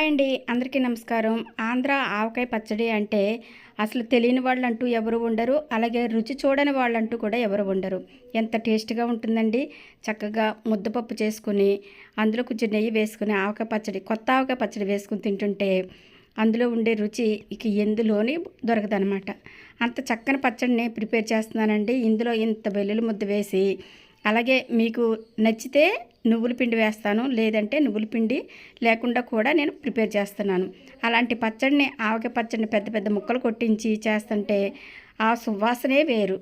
Hi అండి అందరికీ నమస్కారం. ఆంధ్ర ఆవకాయ పచ్చడి అంటే అసలు తెలియని వాళ్ళంటూ ఎవరు ఉండరు అలాగే రుచి చూడని వాళ్ళంటూ కూడా ఎవరు ఉండరు. ఎంత టేస్ట్గా ఉంటుందండి. చక్కగా ముద్దపప్పు చేసుకుని అందులో కొంచెం నెయ్యి వేసుకుని ఆవకాయ పచ్చడి కొత్త ఆవకాయ పచ్చడి వేసుకుని తింటుంటే అందులో ఉండే రుచి ఇక ఎందులోని దొరకదనమాట. అంత చక్కని పచ్చడిని ప్రిపేర్ చేస్తున్నానండి. ఇందులో ఇంత వెల్లుల్లి ముద్ద వేసి అలాగే మీకు నచ్చితే నువ్వుల పిండి వేస్తాను లేదంటే నువ్వుల పిండి లేకుండా కూడా నేను ప్రిపేర్ చేస్తున్నాను. అలాంటి పచ్చడిని ఆవకాయ పచ్చడిని పెద్ద పెద్ద ముక్కలు కొట్టించి చేస్తుంటే ఆ సువాసనే వేరు.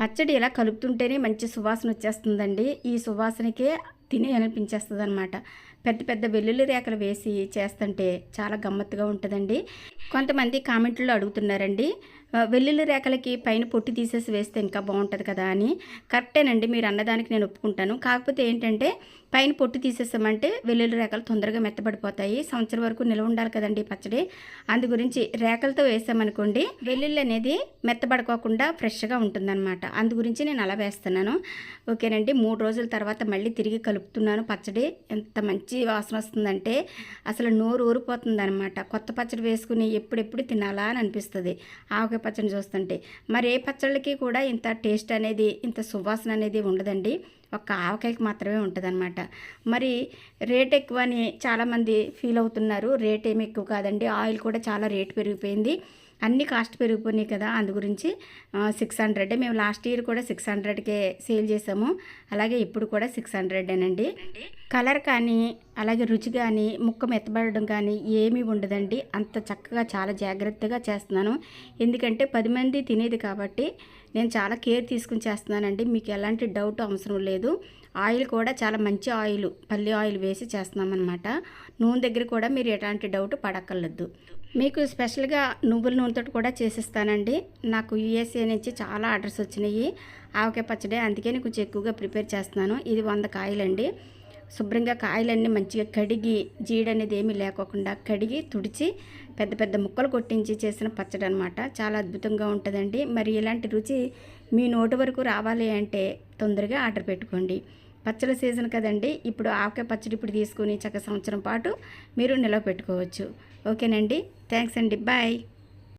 పచ్చడి ఇలా కలుపుతుంటేనే మంచి సువాసన వచ్చేస్తుందండి. ఈ సువాసనకే తిని అనిపించేస్తుంది అనమాట పెద్ద పెద్ద వెల్లుల్లి రేఖలు వేసి చేస్తుంటే చాలా గమ్మత్తుగా ఉంటుందండి. కొంతమంది కామెంట్లో అడుగుతున్నారండి వెల్లుల్లి రేఖలకి పైన పొట్టి తీసేసి వేస్తే ఇంకా బాగుంటుంది కదా అని. కరెక్టేనండి మీరు అన్నదానికి నేను ఒప్పుకుంటాను. కాకపోతే ఏంటంటే పైన పొట్టు తీసేసామంటే వెల్లుల్లి రేఖలు తొందరగా మెత్తబడిపోతాయి. సంవత్సరం వరకు నిల్వ ఉండాలి కదండి పచ్చడి. అందు గురించి రేఖలతో వేసామనుకోండి వెల్లుల్లి అనేది మెత్తబడుకోకుండా ఫ్రెష్గా ఉంటుందన్నమాట. అందు గురించి నేను అలా వేస్తున్నాను. ఓకేనండి మూడు రోజుల తర్వాత మళ్ళీ తిరిగి కలుపుతున్నాను పచ్చడి. ఎంత మంచి వాసన వస్తుందంటే అసలు నోరు ఊరిపోతుంది అనమాట కొత్త పచ్చడి వేసుకుని ఎప్పుడెప్పుడు తినాలా అని అనిపిస్తుంది. ఆవకాయ పచ్చడి చూస్తుంటే. మరి ఏ పచ్చళ్ళకి కూడా ఇంత టేస్ట్ అనేది ఇంత సువాసన అనేది ఉండదండి. ఒక్క ఆవకాయకి మాత్రమే ఉంటుందన్నమాట. మరి రేట్ ఎక్కువ అని చాలామంది ఫీల్ అవుతున్నారు. రేట్ ఏమి ఎక్కువ కాదండి. ఆయిల్ కూడా చాలా రేట్ పెరిగిపోయింది. అన్ని కాస్ట్ పెరిగిపోయినాయి కదా. అందు గురించి సిక్స్ హండ్రెడ్ మేము లాస్ట్ ఇయర్ కూడా సిక్స్ హండ్రెడ్కే సేల్ చేసాము. అలాగే ఇప్పుడు కూడా సిక్స్ హండ్రెడేనండి కలర్ కానీ అలాగే రుచి కానీ ముక్క మెత్తబడడం కానీ ఏమీ ఉండదండి. అంత చక్కగా చాలా జాగ్రత్తగా చేస్తున్నాను. ఎందుకంటే పది మంది తినేది కాబట్టి నేను చాలా కేర్ తీసుకుని చేస్తున్నానండి. మీకు ఎలాంటి డౌట్ అవసరం లేదు. ఆయిల్ కూడా చాలా మంచి ఆయిల్ పల్లి ఆయిల్ వేసి చేస్తున్నామన్నమాట. నూనె దగ్గర కూడా మీరు ఎలాంటి డౌట్ పడక్కర్లేదు. మీకు స్పెషల్గా నువ్వుల నూనెతో కూడా చేసిస్తానండి. నాకు యూఎస్ఏ నుంచి చాలా ఆర్డర్స్ వచ్చినాయి. ఆవకాయ పచ్చడి అందుకే నీకు కొంచెం ఎక్కువగా ప్రిపేర్ చేస్తున్నాను. ఇది వంద కాయలండి. శుభ్రంగా కాయలన్నీ మంచిగా కడిగి జీడ అనేది ఏమీ లేకోకుండా కడిగి తుడిచి పెద్ద పెద్ద ముక్కలు కొట్టించి చేసిన పచ్చడి అనమాట చాలా అద్భుతంగా ఉంటుందండి. మరి ఇలాంటి రుచి మీ నోటి వరకు రావాలి అంటే తొందరగా ఆర్డర్ పెట్టుకోండి. పచ్చడి సీజన్ కదండి. ఇప్పుడు ఆవకాయ పచ్చడి ఇప్పుడు తీసుకుని చక్క సంవత్సరం పాటు మీరు నిలవ పెట్టుకోవచ్చు. ఓకేనండి. థ్యాంక్స్ అండి. బాయ్.